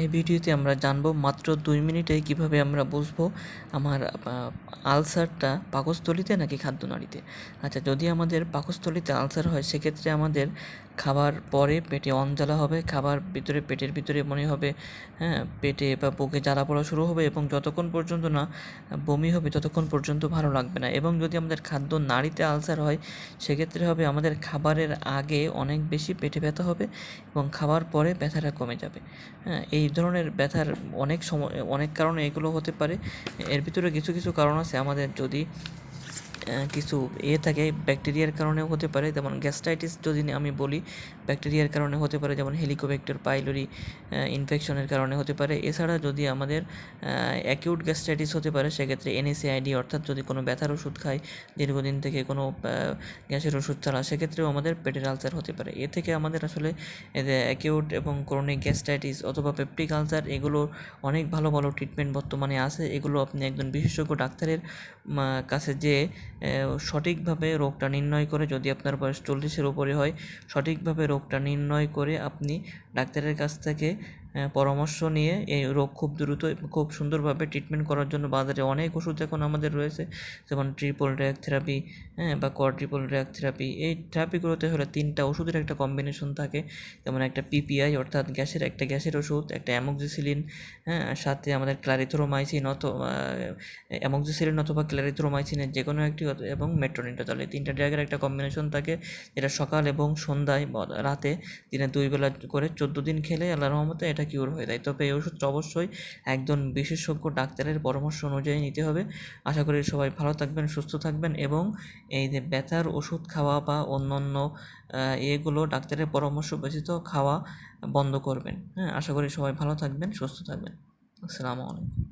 এই ভিডিওতে আমরা জানব মাত্র দুই মিনিটে কীভাবে আমরা বুঝব আমার আলসারটা পাকস্থলিতে নাকি খাদ্যনালীতে। আচ্ছা যদি আমাদের পাকস্থলিতে আলসার হয়, সেক্ষেত্রে আমাদের খাবার পরে পেটে অনজ্বালা হবে, খাবার ভিতরে, পেটের ভিতরে মনে হবে হ্যাঁ পেটে বা বুকে জ্বালা পড়া শুরু হবে এবং যতক্ষণ পর্যন্ত না বমি হবে, ততক্ষণ পর্যন্ত ভালো লাগবে না। এবং যদি আমাদের খাদ্য নাড়িতে আলসার হয়, সেক্ষেত্রে হবে আমাদের খাবারের আগে অনেক বেশি পেটে ব্যথা হবে এবং খাবার পরে ব্যথাটা কমে যাবে। হ্যাঁ এই ধরনের ব্যথার অনেক সময়, অনেক কারণে এগুলো হতে পারে। এর ভিতরে কিছু কিছু কারণ আছে। আমাদের যদি কিছু এ থাকে, ব্যাকটেরিয়ার কারণেও হতে পারে। যেমন গ্যাস্ট্রাইটিস যদি আমি বলি, ব্যাকটেরিয়ার কারণে হতে পারে, যেমন হেলিকোব্যাক্টার, পাইলোরি ইনফেকশনের কারণে হতে পারে। এছাড়া যদি আমাদের অ্যাকিউট গ্যাস্ট্রাইটিস হতে পারে, সেক্ষেত্রে এনএসএআইডি অর্থাৎ যদি কোনো ব্যথার ওষুধ খাই, দীর্ঘদিন থেকে কোনো গ্যাসের ওষুধ ছাড়া, সেক্ষেত্রেও আমাদের পেটের আলসার হতে পারে। এ থেকে আমাদের আসলে অ্যাকিউট এবং ক্রনিক গ্যাস্ট্রাইটিস অথবা পেপটিক আলসার এগুলো অনেক ভালো ভালো ট্রিটমেন্ট বর্তমানে আছে। এগুলো আপনি একজন বিশেষজ্ঞ ডাক্তারের কাছে যেয়ে সঠিকভাবে রোগটা নির্ণয় করে যদি আপনার বয়স চল্লিশের উপরে হয়, সঠিকভাবে রোগটা নির্ণয় করে আপনি ডাক্তারের কাছ থেকে পরামর্শ নিয়ে এই রোগ খুব দ্রুত খুব সুন্দরভাবে ট্রিটমেন্ট করার জন্য বাজারে অনেক ওষুধ এখন আমাদের রয়েছে, যেমন ট্রিপল ড্র্যাগ থেরাপি হ্যাঁ বা কোয়াড্রিপল ড্র্যাগ থেরাপি এই থেরাপিগুলোতে হলে তিনটা ওষুধের একটা কম্বিনেশন থাকে, যেমন একটা পিপিআই অর্থাৎ গ্যাসের একটা গ্যাসের ওষুধ, একটা অ্যামোক্সিসিলিন হ্যাঁ সাথে আমাদের ক্লারিথ্রোমাইসিন অত অ্যামোক্সিসিলিন অথবা ক্লারিথ্রোমাইসিনের যে কোনো একটি এবং মেট্রোনিডাজল এই তিনটা ড্রাগের একটা কম্বিনেশন থাকে, যেটা সকাল এবং সন্ধ্যায় রাতে দিনে দুই বেলা করে চোদ্দ দিন খেলে আল্লাহ রহমতে এটা কিউর হয়ে যায়। তবে এই ওষুধটা অবশ্যই একজন বিশেষজ্ঞ ডাক্তারের পরামর্শ অনুযায়ী নিতে হবে। আশা করি সবাই ভালো থাকবেন, সুস্থ থাকবেন এবং এই যে ব্যথার ওষুধ খাওয়া বা অন্যান্য অন্য এগুলো ডাক্তারের পরামর্শ ব্যতীত খাওয়া বন্ধ করবেন। হ্যাঁ আশা করি সবাই ভালো থাকবেন, সুস্থ থাকবেন। আসসালামু আলাইকুম।